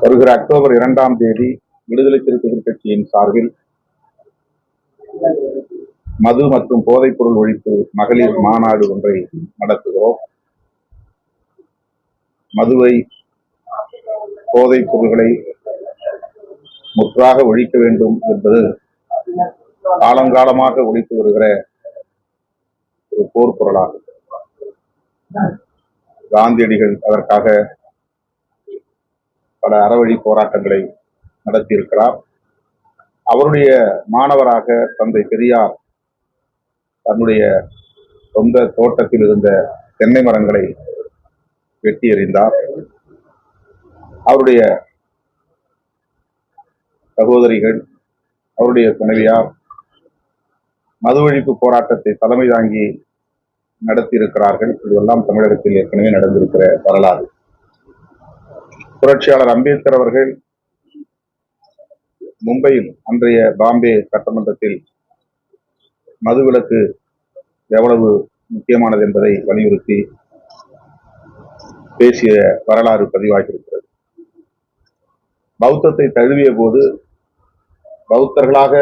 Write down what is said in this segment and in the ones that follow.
வருகிற அக்டோபர் இரண்டாம் தேதி விடுதலை சிறுத்தைகள் கட்சியின் சார்பில் மது மற்றும் போதைப் பொருள் ஒழிப்பு மகளிர் மாநாடு ஒன்றை நடத்துகிறோம். மதுவை போதைப் பொருள்களை முற்றாக ஒழிக்க வேண்டும் என்பது காலங்காலமாக ஒழித்து வருகிற ஒரு போர்க்குரலாகும் காந்தியடிகள் அதற்காக பல அறவழி போராட்டங்களை நடத்தியிருக்கிறார். அவருடைய மாணவராக தந்தை பெரியார் தன்னுடைய சொந்த தோட்டத்தில் இருந்த தென்னை மரங்களை வெட்டி எறிந்தார். அவருடைய சகோதரிகள் அவருடைய துணைவியார் மது ஒழிப்பு போராட்டத்தை தலைமை தாங்கி நடத்தியிருக்கிறார்கள். இதுவெல்லாம் தமிழகத்தில் ஏற்கனவே நடந்திருக்கிற வரலாறு. புரட்சியாளர் அம்பேத்கர் அவர்கள் மும்பையில் அன்றைய பாம்பே சட்டமன்றத்தில் மதுவிலக்கு எவ்வளவு முக்கியமானது என்பதை வலியுறுத்தி பேசிய வரலாறு பதிவாகியிருக்கிறது. பௌத்தத்தை தழுவிய போது பௌத்தர்களாக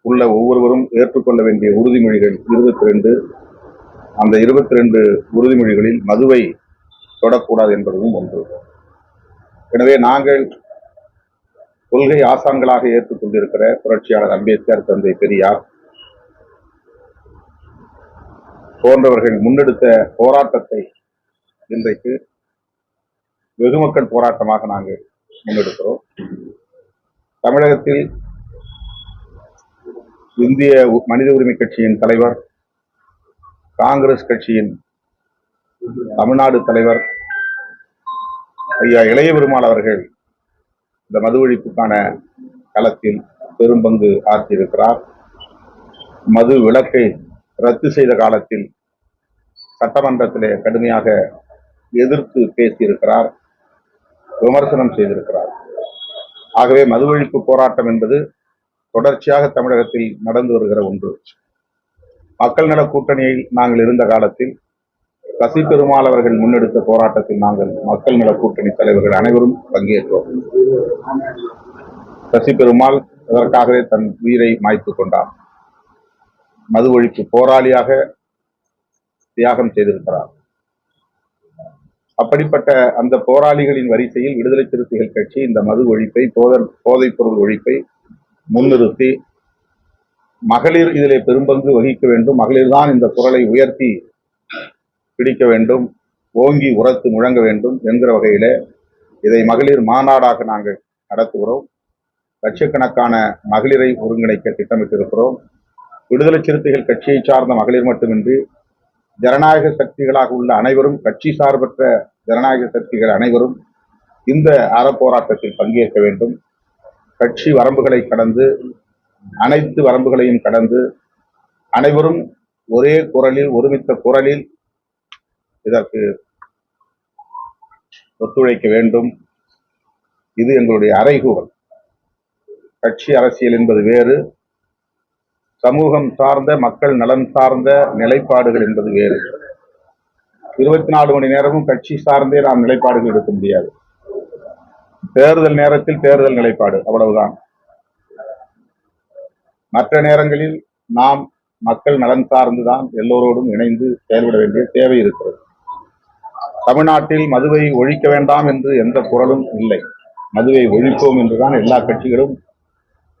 உள்ள ஒவ்வொருவரும் ஏற்றுக்கொள்ள வேண்டிய உறுதிமொழிகள் இருபத்தி ரெண்டு. அந்த இருபத்தி ரெண்டு உறுதிமொழிகளில் மதுவை தொடக்கூடாது என்பதும் ஒன்று. எனவே நாங்கள் கொள்கை ஆசான்களாக ஏற்றுக்கொண்டிருக்கிற புரட்சியாளர் அம்பேத்கர் தந்தை பெரியார் போன்றவர்கள் முன்னெடுத்த போராட்டத்தை இன்றைக்கு வெகுமக்கள் போராட்டமாக நாங்கள் முன்னெடுக்கிறோம். தமிழகத்தில் இந்திய மனித உரிமை கட்சியின் தலைவர் காங்கிரஸ் கட்சியின் தமிழ்நாடு தலைவர் ஐயா இளைய பெருமாள் அவர்கள் இந்த மது ஒழிப்புக்கான களத்தில் பெரும்பங்கு ஆற்றியிருக்கிறார். மது விலக்கை ரத்து செய்த காலத்தில் சட்டமன்றத்திலே கடுமையாக எதிர்த்து பேசியிருக்கிறார் விமர்சனம் செய்திருக்கிறார். ஆகவே மது ஒழிப்பு போராட்டம் என்பது தொடர்ச்சியாக தமிழகத்தில் நடந்து வருகிற ஒன்று. மக்கள் நல கூட்டணியில் நாங்கள் இருந்த காலத்தில் சசிபெருமாள் அவர்கள் முன்னெடுத்த போராட்டத்தில் நாங்கள் மக்கள் நல கூட்டணி தலைவர்கள் அனைவரும் பங்கேற்றோம். சசிபெருமாள் இதற்காகவே தன் உயிரை மாய்த்துக் கொண்டார் மது ஒழிப்பு போராளியாக தியாகம் செய்திருக்கிறார். அப்படிப்பட்ட அந்த போராளிகளின் வரிசையில் விடுதலை சிறுத்தைகள் கட்சி இந்த மது ஒழிப்பை போத- போதைப் பொருள் ஒழிப்பை முன்னிறுத்தி மகளிர் இதிலே பெரும்பங்கு வகிக்க வேண்டும். மகளிர் தான் இந்த குரலை உயர்த்தி பிடிக்க வேண்டும் ஓங்கி உரத்து முழங்க வேண்டும் என்கிற வகையில் இதை மகளிர் மாநாடாக நாங்கள் நடத்துகிறோம். லட்சக்கணக்கான மகளிரை ஒருங்கிணைக்க திட்டமிட்டிருக்கிறோம். விடுதலை சிறுத்தைகள் கட்சியை சார்ந்த மகளிர் மட்டுமின்றி ஜனநாயக சக்திகளாக உள்ள அனைவரும் கட்சி சார்பற்ற ஜனநாயக சக்திகள் அனைவரும் இந்த அறப்போராட்டத்தில் பங்கேற்க வேண்டும். கட்சி வரம்புகளை கடந்து அனைத்து வரம்புகளையும் கடந்து அனைவரும் ஒரே குரலில் ஒருமித்த குரலில் இதற்கு ஒத்துழைக்க வேண்டும். இது எங்களுடைய அறைகூவல். கட்சி அரசியல் என்பது வேறு. சமூகம் சார்ந்த மக்கள் நலன் சார்ந்த நிலைப்பாடுகள் என்பது வேறு. இருபத்தி நாலு மணி நேரமும் கட்சி சார்ந்தே நாம் நிலைப்பாடுகள் எடுக்க முடியாது. தேர்தல் நேரத்தில் தேர்தல் நிலைப்பாடு அவ்வளவுதான். மற்ற நேரங்களில் நாம் மக்கள் நலன் சார்ந்துதான் எல்லோரோடும் இணைந்து செயல்பட வேண்டிய தேவை இருக்கிறது. தமிழ்நாட்டில் மதுவை ஒழிக்க வேண்டாம் என்று எந்த குரலும் இல்லை. மதுவை ஒழிப்போம் என்றுதான் எல்லா கட்சிகளும்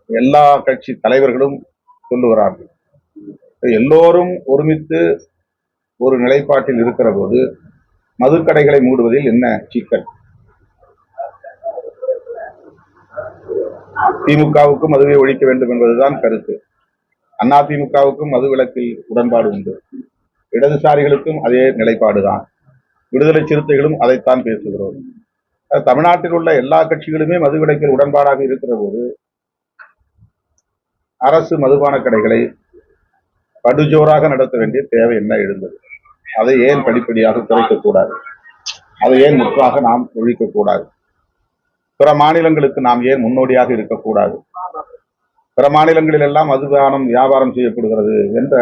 எல்லா கட்சி தலைவர்களும் சொல்லுகிறார்கள். எல்லோரும் ஒருமித்து ஒரு நிலைப்பாட்டில் இருக்கிற போது மதுக்கடைகளை மூடுவதில் என்ன சிக்கல்? திமுகவுக்கும் மதுவை ஒழிக்க வேண்டும் என்பதுதான் கருத்து. அதிமுகவுக்கும் மது விலக்கில் உடன்பாடு உண்டு. இடதுசாரிகளுக்கும் அதே நிலைப்பாடுதான். விடுதலை சிறுத்தைகளும் அதைத்தான் பேசுகிறோம். தமிழ்நாட்டில் உள்ள எல்லா கட்சிகளுமே மதுவிலக்கில் உடன்பாடாக இருக்கிற போது அரசு மதுபான கடைகளை படுஜோராக நடத்த வேண்டிய தேவை என்ன எழுந்தது? அதை ஏன் படிப்படியாக குறைக்கக்கூடாது அதை ஏன் முற்றாக நாம் ஒழிக்கக்கூடாது பிற மாநிலங்களுக்கு நாம் ஏன் முன்னோடியாக இருக்கக்கூடாது பிற மாநிலங்களில் எல்லாம் மதுபானம் வியாபாரம் செய்யப்படுகிறது என்ற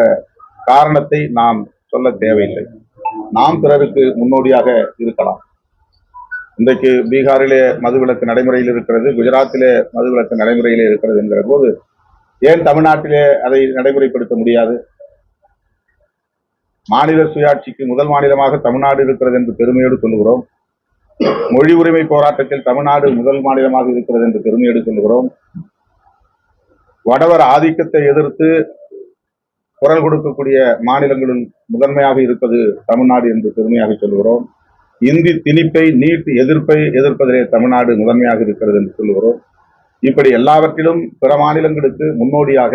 காரணத்தை நாம் சொல்ல தேவையில்லை. நாம் பிறருக்கு முன்னோடியாக இருக்கலாம். இன்றைக்கு பீகாரிலே மதுவிலக்கு நடைமுறையில் இருக்கிறது குஜராத்திலே மதுவிலக்கு நடைமுறையிலே இருக்கிறது என்கிற போது ஏன் தமிழ்நாட்டிலே அதை நடைமுறைப்படுத்த முடியாது? மாநில சுயாட்சிக்கு முதல் மாநிலமாக தமிழ்நாடு இருக்கிறது என்று பெருமையோடு சொல்லுகிறோம். மொழி உரிமை போராட்டத்தில் தமிழ்நாடு முதல் மாநிலமாக இருக்கிறது என்று பெருமையோடு சொல்லுகிறோம். வடவர் ஆதிக்கத்தை எதிர்த்து குரல் கொடுக்கக்கூடிய மாநிலங்களில் முதன்மையாக இருப்பது தமிழ்நாடு என்று பெருமையாக சொல்கிறோம் இந்தி திணிப்பை நீட் எதிர்ப்பை எதிர்ப்பதிலே தமிழ்நாடு முதன்மையாக இருக்கிறது என்று சொல்லுகிறோம். இப்படி எல்லாவற்றிலும் பிற மாநிலங்களுக்கு முன்னோடியாக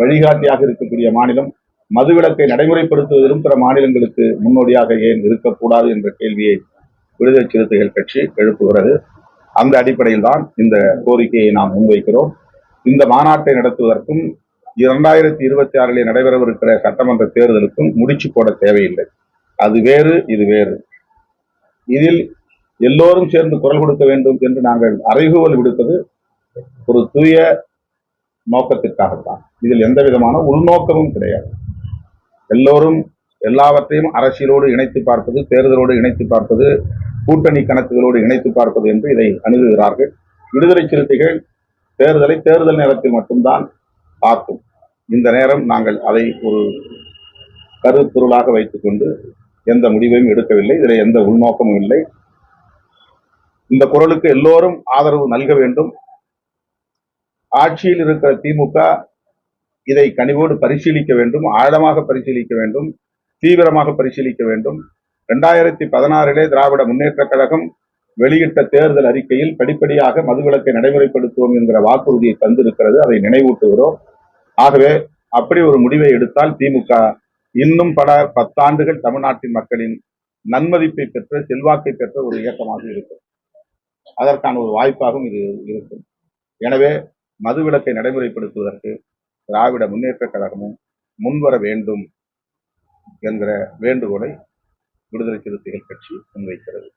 வழிகாட்டியாக இருக்கக்கூடிய மாநிலம் மதுவிலக்கை நடைமுறைப்படுத்துவதிலும் பிற மாநிலங்களுக்கு முன்னோடியாக ஏன் இருக்கக்கூடாது என்ற கேள்வியை விடுதலை சிறுத்தைகள் கட்சி எழுப்புகிறது. அந்த அடிப்படையில் தான் இந்த கோரிக்கையை நாம் முன்வைக்கிறோம். இந்த மாநாட்டை நடத்துவதற்கும் இரண்டாயிரத்தி இருபத்தி ஆறில் நடைபெறவிருக்கிற சட்டமன்ற தேர்தலுக்கும் முடிச்சு போட தேவையில்லை. அது வேறு இது வேறு. இதில் எல்லோரும் சேர்ந்து குரல் கொடுக்க வேண்டும் என்று நாங்கள் அறைகூவல் விடுத்தது ஒரு தூய நோக்கத்திற்காகத்தான். இதில் எந்த விதமான உள்நோக்கமும் கிடையாது. எல்லோரும் எல்லாவற்றையும் அரசியலோடு இணைத்து பார்ப்பது தேர்தலோடு இணைத்து பார்ப்பது கூட்டணி கணக்குகளோடு இணைத்து பார்ப்பது என்று இதை அணுகுகிறார்கள். விடுதலை சிறுத்தைகள் தேர்தலை தேர்தல் நேரத்தில் மட்டும்தான் பார்க்கும் இந்த நேரம் நாங்கள் அதை ஒரு கருப்பொருளாக வைத்துக்கொண்டு எந்த முடிவையும் எடுக்கவில்லை. இதில் எந்த உள்நோக்கமும் இல்லை. இந்த குரலுக்கு எல்லோரும் ஆதரவு நல்க வேண்டும். ஆட்சியில் இருக்கிற திமுக இதை கனிவோடு பரிசீலிக்க வேண்டும். ஆழமாக பரிசீலிக்க வேண்டும். தீவிரமாக பரிசீலிக்க வேண்டும். ரெண்டாயிரத்தி பதினாறிலே திராவிட முன்னேற்றக் கழகம் வெளியிட்ட தேர்தல் அறிக்கையில் படிப்படியாக மதுவிலக்கை நடைமுறைப்படுத்துவோம் என்கிற வாக்குறுதியை தந்திருக்கிறது. அதை நினைவூட்டுகிறோம். ஆகவே அப்படி ஒரு முடிவை எடுத்தால் திமுக இன்னும் பல பத்தாண்டுகள் தமிழ்நாட்டின் மக்களின் நன்மதிப்பை பெற்ற செல்வாக்கை பெற்ற ஒரு இயக்கமாக இருக்கும். அதற்கான ஒரு வாய்ப்பாகவும் இது இருக்கும். எனவே மதுவிலக்கை நடைமுறைப்படுத்துவதற்கு திராவிட முன்னேற்றக் கழகமும் முன்வர வேண்டும் என்கிற வேண்டுகோளை விடுதலை சிறுத்தைகள் கட்சி முன்வைக்கிறது.